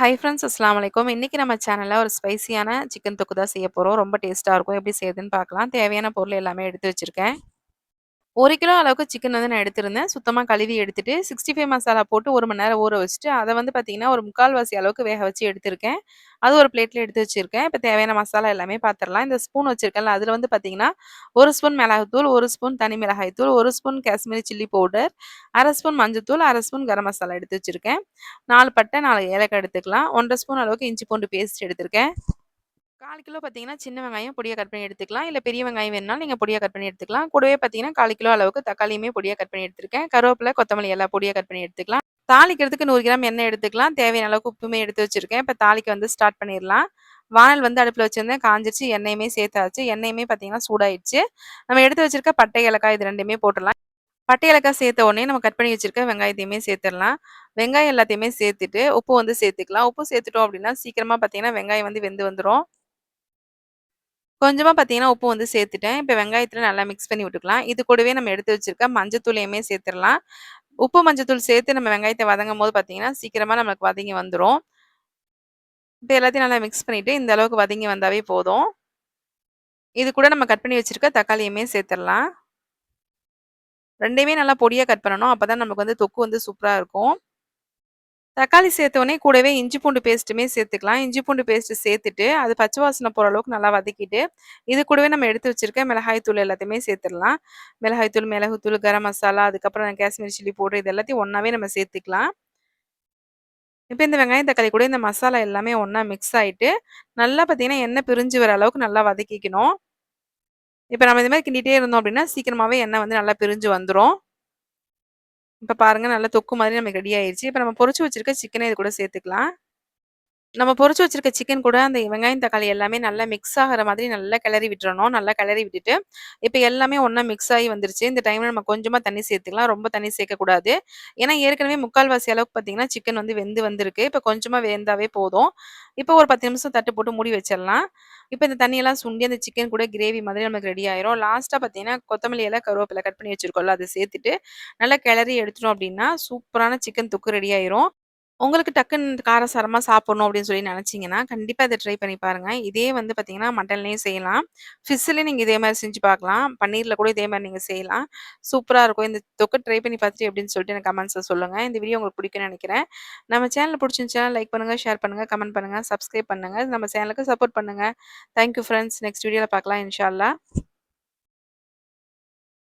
Hi friends அஸ்லாம் வலைக்கும் இன்றைக்கி நம்ம சேனலில் ஒரு ஸ்பைசியான சிக்கன் தொக்கு தான் செய்ய போகிறோம் ரொம்ப டேஸ்ட்டாக இருக்கும். எப்படி செய்யுதுன்னு பார்க்கலாம். தேவையான பொருள் எல்லாமே எடுத்து வச்சுருக்கேன். ஒரு கிலோ அளவுக்கு சிக்கன் வந்து நான் எடுத்திருந்தேன். சுத்தமாக கழுவி எடுத்துட்டு சிக்ஸ்டி ஃபைவ் மசாலா போட்டு ஒரு மணி நேரம் ஊற வச்சுட்டு அதை வந்து பார்த்தீங்கன்னா ஒரு முக்கால்வாசி அளவுக்கு வேக வச்சு எடுத்திருக்கேன். அது ஒரு பிளேட்டில் எடுத்து வச்சுருக்கேன். இப்போ தேவையான மசாலா எல்லாமே பார்த்துடலாம் இந்த ஸ்பூன் வச்சுருக்கேன்ல அதில் வந்து பார்த்தீங்கன்னா ஒரு ஸ்பூன் மிளகாய்த்தூள் ஒரு ஸ்பூன் தனி மிளகாய்த்தூள் ஒரு ஸ்பூன் காஷ்மீரி சில்லி பவுடர் அரை ஸ்பூன் மஞ்சத்தூள் அரை ஸ்பூன் கரம் மசாலா எடுத்து வச்சுருக்கேன். நாலு பட்டை நாலு ஏலக்காய் எடுத்துக்கலாம். ஒன்றரை ஸ்பூன் அளவுக்கு இஞ்சி பூண்டு பேஸ்ட் எடுத்திருக்கேன். கால் கிலோ பார்த்தீங்கன்னா சின்ன வெங்காயம் பொடியாக கட் பண்ணி எடுத்துக்கலாம். இல்லை பெரிய வெங்காயம் வேணுனாலும் நீங்கள் பொடியாக கட் பண்ணி எடுத்துக்கலாம். கூடவே பார்த்தீங்கன்னா கால் கிலோ அளவுக்கு தக்காளியுமே பொடியாக கட் பண்ணி எடுத்துருக்கேன். கருவேப்பிலை கொத்தமல்லி எல்லாம் பொடியாக கட் பண்ணி எடுத்துக்கலாம். தாளிக்கிறதுக்கு நூறு கிராம் எண்ணெய் எடுத்துக்கலாம். தேவையான அளவுக்கு உப்புமே எடுத்து வச்சுருக்கேன். இப்போ தாளிக்கு வந்து ஸ்டார்ட் பண்ணிடலாம். வானல் வந்து அடுப்பில் வச்சுருந்தேன். காஞ்சிச்சு எண்ணெயுமே சேர்த்தாச்சு. எண்ணெயுமே பார்த்தீங்கன்னா சூடாயிடுச்சு. நம்ம எடுத்து வச்சிருக்க பட்டை இலக்காய் இது ரெண்டுமே போட்டுடலாம். பட்டை இலக்காய் சேர்த்த உடனே நம்ம கட் பண்ணி வச்சிருக்க வெங்காயத்தையுமே சேர்த்துடலாம். வெங்காயம் எல்லாத்தையுமே சேர்த்துட்டு உப்பு வந்து சேர்த்துக்கலாம். உப்பு சேர்த்துட்டோம் அப்படின்னா சீக்கிரமாக பார்த்தீங்கன்னா வெங்காயம் வந்து வெந்து வந்துடும் கொஞ்சமாக பார்த்தீங்கன்னா உப்பு வந்து சேர்த்துட்டேன். இப்போ வெங்காயத்தில் நல்லா மிக்ஸ் பண்ணி விட்டுக்கலாம். இது கூடவே நம்ம எடுத்து வச்சிருக்க மஞ்சத்தூளையுமே சேர்த்துடலாம். உப்பு மஞ்சத்தூள் சேர்த்து நம்ம வெங்காயத்தை வதங்கும் போது பார்த்தீங்கன்னா சீக்கிரமாக நம்மளுக்கு வதங்கி வந்துடும் இப்போ எல்லாத்தையும் நல்லா மிக்ஸ் பண்ணிவிட்டு இந்த அளவுக்கு வதங்கி வந்தாவே போதும். இது கூட நம்ம கட் பண்ணி வச்சுருக்க தக்காளியுமே சேர்த்துடலாம். ரெண்டையுமே நல்லா பொடியாக கட் பண்ணணும். அப்போ தான் நமக்கு வந்து தொக்கு வந்து சூப்பராக இருக்கும். தக்காளி சேர்த்தோடனே கூடவே இஞ்சி பூண்டு பேஸ்ட்டுமே சேர்த்துக்கலாம். இஞ்சி பூண்டு பேஸ்ட்டு சேர்த்துட்டு அது பச்சை வாசனை போகிற அளவுக்கு நல்லா வதக்கிட்டு இது கூடவே நம்ம எடுத்து வச்சிருக்க மிளகாய் தூள் எல்லாத்தையுமே சேர்த்துடலாம். மிளகாய் தூள் மிளகுத்தூள் கரம் மசாலா அதுக்கப்புறம் காஷ்மீர் சில்லி பவுடர் இது எல்லாத்தையும் ஒன்றாவே நம்ம சேர்த்துக்கலாம். இப்போ இந்த வெங்காயம் தக்காளி கூட இந்த மசாலா எல்லாமே ஒன்றா மிக்ஸ் ஆகிட்டு நல்லா பார்த்தீங்கன்னா எண்ணெய் பிரிஞ்சு வர அளவுக்கு நல்லா வதக்கிக்கணும். இப்போ நம்ம இந்த மாதிரி கிண்டிகிட்டே இருந்தோம் அப்படின்னா சீக்கிரமாகவே எண்ணெய் வந்து நல்லா பிரிஞ்சு வந்துடும் இப்போ பாருங்க நல்லா தொக்கு மாதிரி நமக்கு ரெடி ஆயிடுச்சு இப்போ நம்ம பொரிச்சு வச்சிருக்க சிக்கனை இது கூட சேர்த்துக்கலாம். நம்ம பொரிச்சு வச்சிருக்க சிக்கன் கூட அந்த வெங்காயம் தக்காளி எல்லாமே நல்லா மிக்ஸ் ஆகிற மாதிரி நல்லா கிளறி விட்டுறணும். நல்லா கிளறி விட்டுட்டு இப்போ எல்லாமே ஒன்றா மிக்ஸ் ஆகி வந்துருச்சு. இந்த டைமில் நம்ம கொஞ்சமாக தண்ணி சேர்த்துக்கலாம். ரொம்ப தண்ணி சேர்க்கக்கூடாது. ஏன்னா ஏற்கனவே முக்கால்வாசி அளவுக்கு பார்த்தீங்கன்னா சிக்கன் வந்து வெந்து வந்திருக்கு. இப்போ கொஞ்சமாக வெந்தாவே போதும். இப்போ ஒரு பத்து நிமிஷம் தட்டு போட்டு மூடி வச்சிடலாம். இப்போ இந்த தண்ணியெல்லாம் சுண்டி அந்த சிக்கன் கூட கிரேவி மாதிரி நமக்கு ரெடி ஆயிரும். லாஸ்ட்டாக பார்த்தீங்கன்னா கொத்தமல்லி எல்லாம் கருவேப்பிலை கட் பண்ணி வச்சிருக்கோம்ல அதை சேர்த்துட்டு நல்லா கிளறி எடுத்துட்டோம் அப்படின்னா சூப்பரான சிக்கன் தொக்கு ரெடி ஆயிரும். உங்களுக்கு டக்குன்னு காரசாரமாக சாப்பிடணும் அப்படின்னு சொல்லி நினச்சிங்கன்னா கண்டிப்பாக இதை ட்ரை பண்ணி பாருங்கள் இதே வந்து பார்த்தீங்கன்னா மட்டன்லேயும் செய்யலாம். ஃபிஷ்ஷுலேயும் நீங்கள் இதே மாதிரி செஞ்சு பார்க்கலாம். பன்னீரில் கூட இதே மாதிரி நீங்கள் செய்யலாம். சூப்பராக இருக்கும். இந்த தொக்கை ட்ரை பண்ணி பார்த்துட்டு அப்படின்னு சொல்லிட்டு எனக்கு கமெண்ட்ஸை சொல்லுங்கள் இந்த வீடியோ உங்களுக்கு பிடிக்கும்னு நினைக்கிறேன். நம்ம சேனல் பிடிச்சிருந்துச்சுன்னா லைக் பண்ணுங்கள் ஷேர் பண்ணுங்கள் கமெண்ட் பண்ணுங்கள் சப்ஸ்கிரைப் பண்ணுங்கள் நம்ம சேனலுக்கு சப்போர்ட் பண்ணுங்கள் தேங்க்யூ ஃப்ரெண்ட்ஸ் நெக்ஸ்ட் வீடியோவில் பார்க்கலாம் இன்ஷால்லா